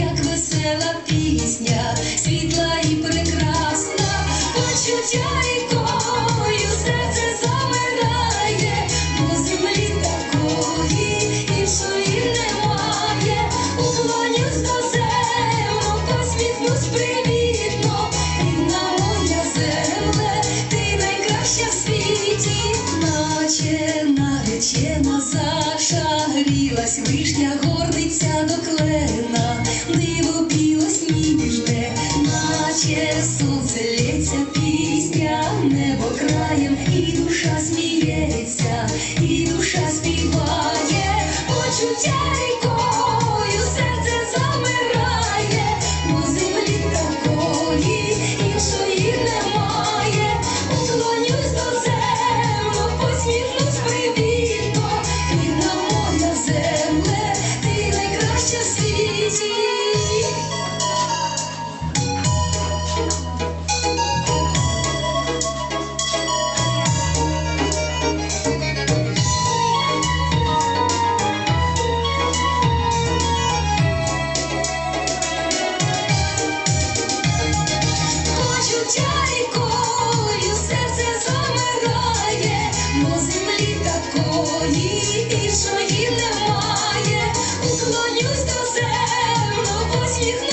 як весела пісня, світла і прекрасна, почуття рікою серце замирає, по землі такої іншої немає. Уклонюсь до землю, посміхнусь привітно, рідна моя земле, ти найкраща в світі, наче наречена зашагрілась вишня наче сонце іншої